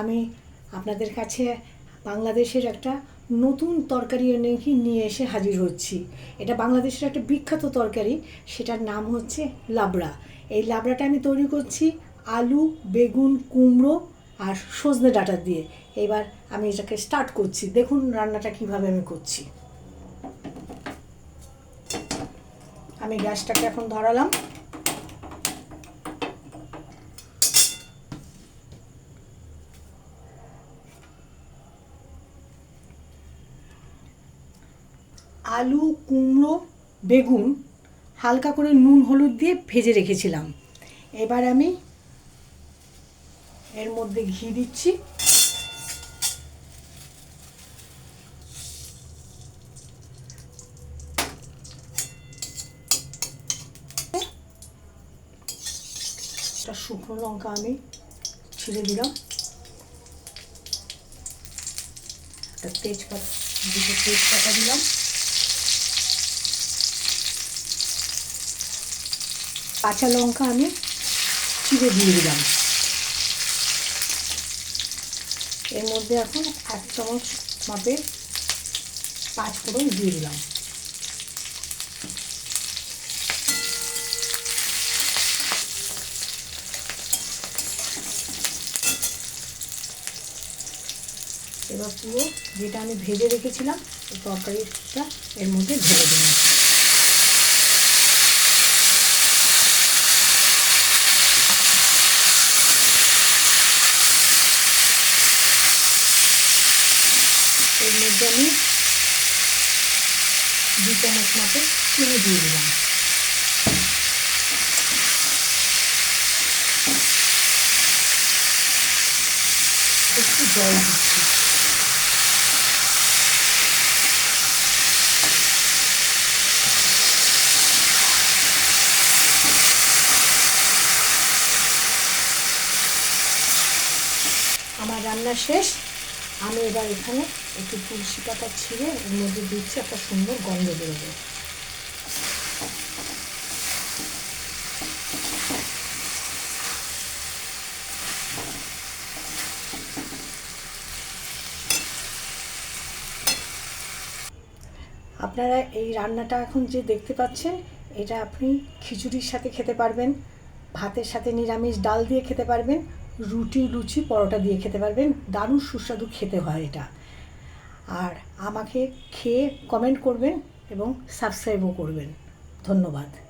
আমি আপনাদের কাছে বাংলাদেশের একটা নতুন তরকারি এনে কি নিয়ে এসে হাজির হচ্ছি। এটা বাংলাদেশের একটা বিখ্যাত তরকারি, সেটার নাম হচ্ছে লাবড়া। এই লাবড়াটা আমি তৈরি করছি আলু, বেগুন, কুমড়ো আর সজনে ডাঁটা দিয়ে। এবার আমি এটাকে স্টার্ট করছি। দেখুন রান্নাটা কীভাবে আমি করছি। আমি গ্যাসটাকে এখন ধরালাম। আলু, কুমড়ো, বেগুন হালকা করে নুন, হলুদ দিয়ে ভেজে রেখেছিলাম। এবার আমি এর মধ্যে ঘি দিচ্ছি। একটা শুকনো লঙ্কা আমি ছিঁড়ে দিলাম। একটা তেজপাতা তেজপাতা দিলাম। কাঁচা লঙ্কা আমি চিড়ে দিয়ে দিলাম। এর মধ্যে এখন এক চামচ মাপের পাঁচ ফোড়ন দিয়ে দিলাম। এবার পুরো যেটা আমি ভেজে রেখেছিলাম তরকারিটা এর মধ্যে ঢেলে দিলাম। এর মধ্যে আমি দু চামচ মতো চিনি দিয়ে দিলাম। একটু জল দিচ্ছি। আমার রান্না শেষ। আমি এবার এখানে একটু তুলসী পাতা ছিঁড়ে এর মধ্যে দিচ্ছি একটা সুন্দর গন্ধ বেরোবে। আপনারা এই রান্নাটা এখন যে দেখতে পাচ্ছেন, এটা আপনি খিচুড়ির সাথে খেতে পারবেন, ভাতের সাথে নিরামিষ ডাল দিয়ে খেতে পারবেন রুটি, লুচি, পরোটা দিয়ে খেতে পারবেন। দারুণ সুস্বাদু খেতে হয় এটা। আর আমাকে খেয়ে কমেন্ট করবেন এবং সাবস্ক্রাইবও করবেন। ধন্যবাদ।